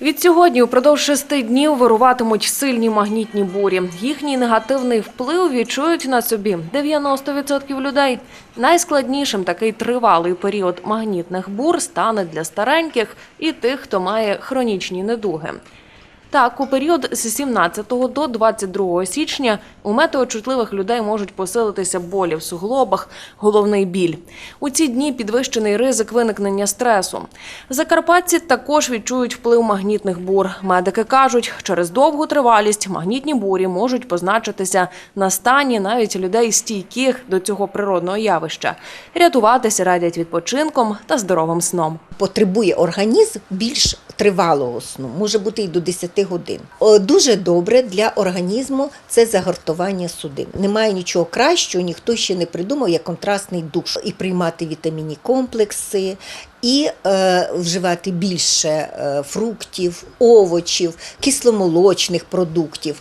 Від сьогодні упродовж шести днів вируватимуть сильні магнітні бурі. Їхній негативний вплив відчують на собі 90% людей. Найскладнішим такий тривалий період магнітних бур стане для стареньких і тих, хто має хронічні недуги. Так, у період з 17 до 22 січня у метеочутливих людей можуть посилитися болі в суглобах, головний біль. У ці дні підвищений ризик виникнення стресу. Закарпатці також відчують вплив магнітних бур. Медики кажуть, через довгу тривалість магнітні бурі можуть позначитися на стані навіть людей стійких до цього природного явища. Рятуватися радять відпочинком та здоровим сном. потребує організм більш тривалого сну, може бути і до 10 годин. Дуже добре для організму це загортування судин. Немає нічого кращого, ніхто ще не придумав, як контрастний душ. І приймати вітамінні комплекси, і е, вживати більше е, фруктів, овочів, кисломолочних продуктів.